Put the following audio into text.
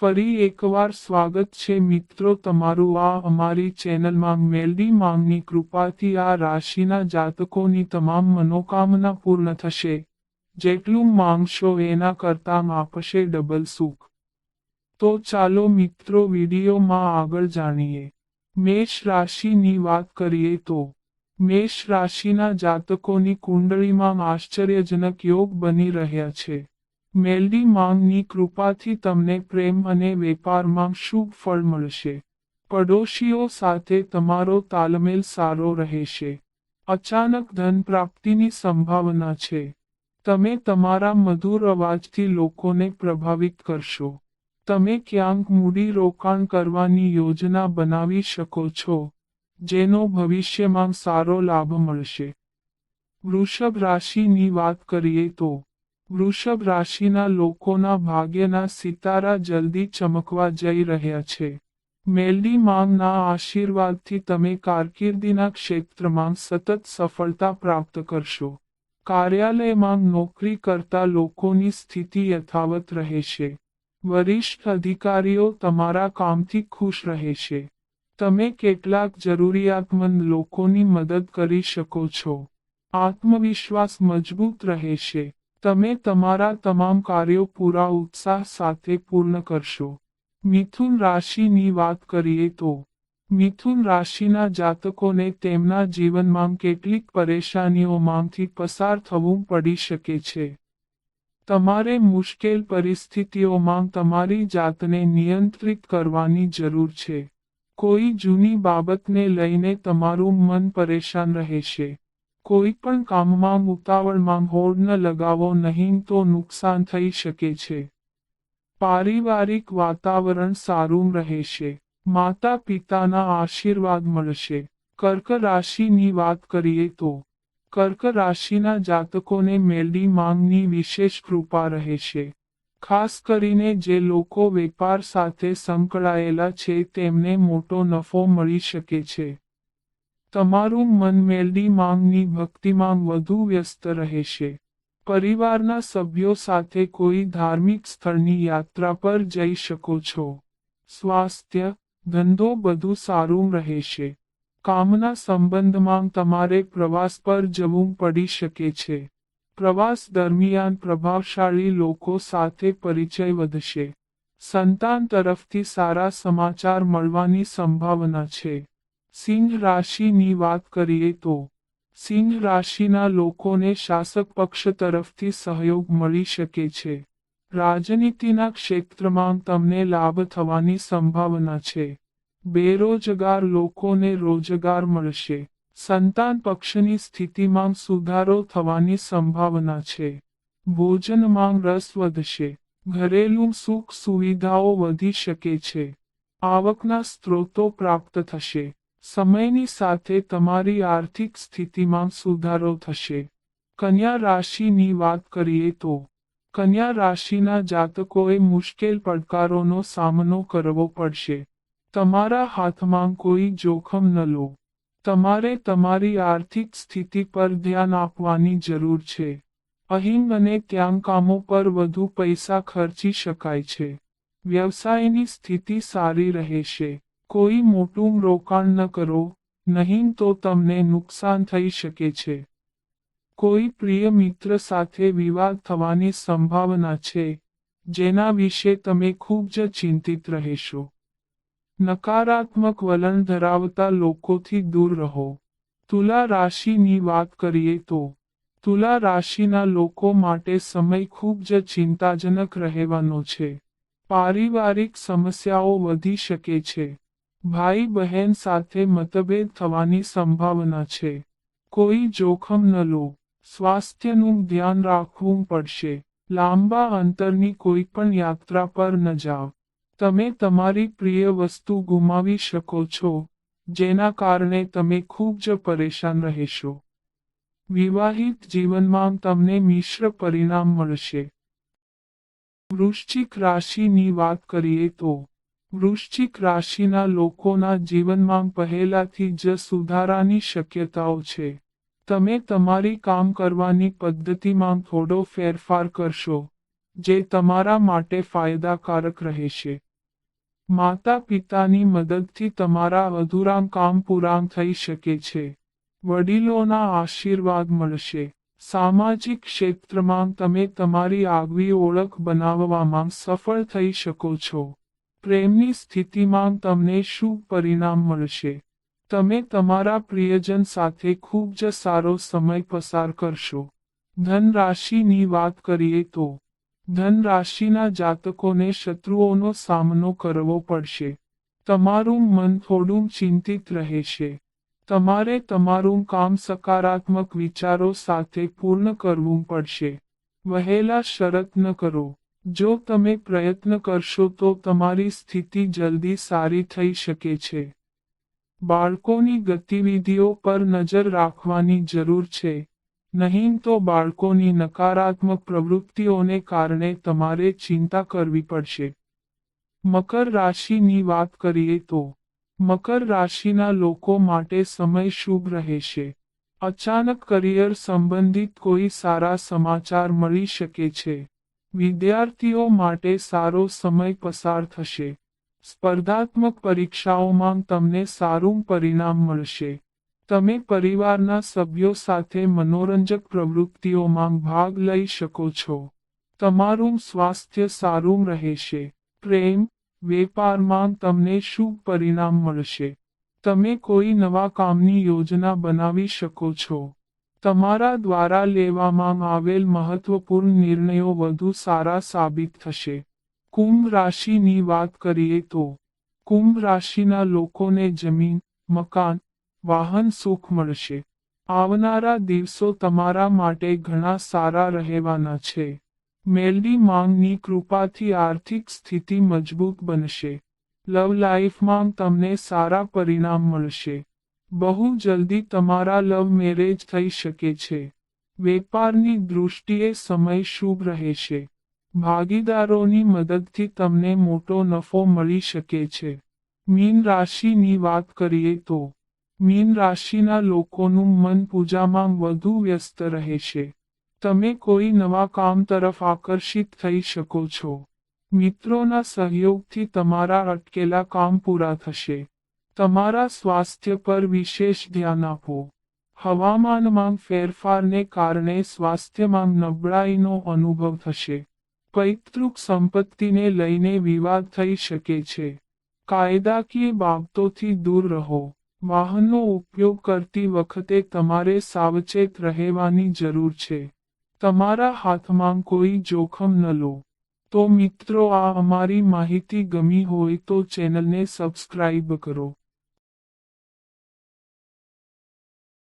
ફરી એકવાર સ્વાગત છે મિત્રો તમારું આ અમારી ચેનલમાં મેલડી માંગની કૃપાથી આ રાશિના જાતકોની તમામ મનોકામના પૂર્ણ થશે. જેટલું માંગશો એના કરતાં આપશે ડબલ સુખ. તો ચાલો મિત્રો વિડીયોમાં આગળ જાણીએ. મેષ રાશિની વાત કરીએ તો, મેષ રાશિના જાતકોની કુંડળીમાં આશ્ચર્યજનક યોગ બની રહ્યા છે. મેલડી માંગની કૃપાથી તમને પ્રેમ અને વેપારમાં શુભ ફળ મળશે. પડોશીઓ સાથે તમારો તાલમેલ સારો રહેશે. અચાનક ધન પ્રાપ્તિની સંભાવના છે. તમે તમારા મધુર અવાજથી લોકોને પ્રભાવિત કરશો. તમે ક્યાંક મૂડી રોકાણ કરવાની યોજના બનાવી શકો છો, જેનો ભવિષ્યમાં સારો લાભ મળશે. વૃષભ રાશિની વાત કરીએ તો વૃષભ રાશિના લોકોના ભાગ્યના સિતારા જલ્દી ચમકવા જઈ રહ્યા છે. મેલડી માંગના આશીર્વાદથી તમે કારકિર્દીના ક્ષેત્રમાં સતત સફળતા પ્રાપ્ત કરશો. કાર્યાલયમાં નોકરી કરતા લોકોની સ્થિતિ યથાવત રહેશે. વરિષ્ઠ અધિકારીઓ તમારા કામથી ખુશ રહેશે. તમે કેટલાક જરૂરિયાતમંદ લોકોની મદદ કરી શકો છો. આત્મવિશ્વાસ મજબૂત રહેશે. તમે તમારા તમામ કાર્યો પૂરા ઉત્સાહ સાથે પૂર્ણ કરશો. મિથુન રાશિની વાત કરીએ તો, મિથુન રાશિના જાતકોને તેમના જીવનમાં કેટલીક પરેશાનીઓમાંથી પસાર થવું પડી શકે છે. તમારે મુશ્કેલ પરિસ્થિતિઓમાં તમારી જાતને નિયંત્રિત કરવાની જરૂર છે. કોઈ જૂની બાબતને લઈને તમારું મન પરેશાન રહેશે. કોઈ પણ કામમાં ઉતાવળમાં હોડ ન લગાવો, નહીં તો નુકસાન થઈ શકે છે. પારિવારિક વાતાવરણ સારું રહેશે. માતા પિતાના આશીર્વાદ મળશે. કર્ક રાશિની વાત કરીએ તો, કર્ક રાશિના જાતકોને મેલડી માંગની વિશેષ કૃપા રહેશે. ખાસ કરીને જે લોકો વેપાર સાથે સંકળાયેલા છે, તેમને મોટો નફો મળી શકે છે. તમારું મન મેલડી માંગની ભક્તિમાં વધુ વ્યસ્ત રહેશે. પરિવારના સભ્યો સાથે કોઈ ધાર્મિક સ્થળની યાત્રા પર જઈ શકો છો. સ્વાસ્થ્ય, ધંધો બધું સારું રહેશે. કામના સંબંધમાં તમારે પ્રવાસ પર જવું પડી શકે છે. પ્રવાસ દરમિયાન પ્રભાવશાળી લોકો સાથે પરિચય વધશે. સંતાન તરફથી સારા સમાચાર મળવાની સંભાવના છે. સિંહ રાશિની વાત કરીએ તો, સિંહ રાશિના લોકોને શાસક પક્ષ તરફથી સહયોગ મળી શકે છે. રાજનીતિના ક્ષેત્રમાં તમને લાભ થવાની સંભાવના છે. બેરોજગાર લોકોને રોજગાર મળશે. સંતાન પક્ષની સ્થિતિમાં સુધારો થવાની સંભાવના છે. ભોજનમાં રસ વધશે. ઘરેલું સુખ સુવિધાઓ વધી શકે છે. આવકના સ્ત્રોતો પ્રાપ્ત થશે. સમયની સાથે તમારી આર્થિક સ્થિતિમાં સુધારો થશે. કન્યા રાશિની વાત કરીએ તો, કન્યા રાશિના જાતકોએ મુશ્કેલ પડકારોનો સામનો કરવો પડશે. તમારા હાથમાં કોઈ જોખમ ન લો. તમારે તમારી આર્થિક સ્થિતિ પર ધ્યાન આપવાની જરૂર છે. અહીં અને ત્યાં કામો પર વધુ પૈસા ખર્ચી શકાય છે. વ્યવસાયની સ્થિતિ સારી રહેશે. કોઈ મોટું રોકાણ ન કરો, નહીં તો તમને નુકસાન થઈ શકે છે. કોઈ પ્રિય મિત્ર સાથે વિવાદ થવાની સંભાવના છે, જેના વિશે તમે ખૂબ જ ચિંતિત રહેશો. નકારાત્મક વલણ ધરાવતા લોકોથી દૂર રહો. તુલા રાશિની વાત કરીએ તો, તુલા રાશિના લોકો માટે સમય ખૂબ જ ચિંતાજનક રહેવાનો છે. પારિવારિક સમસ્યાઓ વધી શકે છે. ભાઈ બહેન સાથે મતભેદ થવાની સંભાવના છે. કોઈ જોખમ ન લો. સ્વાસ્થ્યનું ધ્યાન રાખવું પડશે. લાંબા અંતરની કોઈ પણ યાત્રા પર ન જાઓ. તમે તમારી પ્રિય વસ્તુ ગુમાવી શકો છો, જેના કારણે તમે ખૂબ જ પરેશાન રહેશો. વિવાહિત જીવનમાં તમને મિશ્ર પરિણામ મળશે. વૃશ્ચિક રાશિની વાત કરીએ તો વૃશ્ચિક રાશિના લોકોના જીવનમાં પહેલાથી જ સુધારાની શક્યતાઓ છે. તમે તમારી કામ કરવાની પદ્ધતિમાં થોડો ફેરફાર કરશો, જે તમારા માટે ફાયદાકારક રહેશે. માતા પિતાની મદદથી તમારા અધુરા કામ પૂરા થઈ શકે છે. વડીલોના આશીર્વાદ મળશે. સામાજિક ક્ષેત્રમાં તમે તમારી આગવી ઓળખ બનાવવામાં સફળ થઈ શકો છો. પ્રેમની સ્થિતિમાં તમને શુભ પરિણામ મળશે? તમે તમારા પ્રિયજન સાથે ખૂબ જ સારો સમય પસાર કરશો. ધન રાશિની વાત કરીએ તો ધન રાશિના જાતકોને શત્રુઓનો સામનો કરવો પડશે. તમારું મન થોડું ચિંતિત રહેશે. તમારે તમારું કામ સકારાત્મક વિચારો સાથે પૂર્ણ કરવું પડશે. વહેલા શરત ન કરો. જો તમે પ્રયત્ન કરશો તો તમારી સ્થિતિ જલ્દી સારી થઈ શકે છે. બાળકોની ગતિવિધિઓ પર નજર રાખવાની જરૂર છે. નહીં તો બાળકોની નકારાત્મક પ્રવૃત્તિઓને કારણે તમારે ચિંતા કરવી પડશે. મકર રાશિની વાત કરીએ તો, મકર રાશિના લોકો માટે સમય શુભ રહેશે. અચાનક કરિયર સંબંધિત કોઈ સારા સમાચાર મળી શકે છે. વિદ્યાર્થીઓ માટે સારો સમય પસાર થશે. સ્પર્ધાત્મક પરીક્ષાઓમાં તમને સારું પરિણામ મળશે. તમે પરિવારના સભ્યો સાથે મનોરંજક પ્રવૃત્તિઓમાં ભાગ લઈ શકો છો. તમારું સ્વાસ્થ્ય સારું રહેશે. પ્રેમ, વેપારમાં તમને શુભ પરિણામ મળશે. તમે કોઈ નવા કામની યોજના બનાવી શકો છો. તમારા દ્વારા લેવામાં આવેલ મહત્વપૂર્ણ નિર્ણયો વધુ સારા સાબિત થશે. કુંભ રાશિની વાત કરીએ તો, કુંભ રાશિના લોકોને જમીન, મકાન, વાહન સુખ મળશે. આવનારા દિવસો તમારા માટે ઘણા સારા રહેવાના છે. મેલડી માંગની કૃપાથી આર્થિક સ્થિતિ મજબૂત બનશે. લવ લાઈફમાં તમને સારા પરિણામ મળશે. બહુ જલ્દી તમારા લવ મેરેજ થઈ શકે છે. વેપારની દૃષ્ટિએ સમય શુભ રહેશે. ભાગીદારોની મદદથી તમને મોટો નફો મળી શકે છે. મીન રાશિની વાત કરીએ તો, મીન રાશિના લોકોનું મન પૂજામાં વધુ વ્યસ્ત રહેશે. તમે કોઈ નવા કામ તરફ આકર્ષિત થઈ શકો છો. મિત્રોના સહયોગથી તમારા અટકેલા કામ પૂરા થશે. તમારા સ્વાસ્થ્ય પર વિશેષ ધ્યાન આપો. હવામાનમાં ફેરફારને કારણે સ્વાસ્થ્યમાં નબળાઈનો અનુભવ થશે. પૈતૃક સંપત્તિને લઈને વિવાદ થઈ શકે છે. કાયદાકીય બાબતોથી દૂર રહો. વાહનનો ઉપયોગ કરતી વખતે તમારે સાવચેત રહેવાની જરૂર છે. તમારા હાથમાં કોઈ જોખમ ન લો. તો મિત્રો આ અમારી માહિતી ગમી હોય તો ચેનલને સબસ્ક્રાઇબ કરો.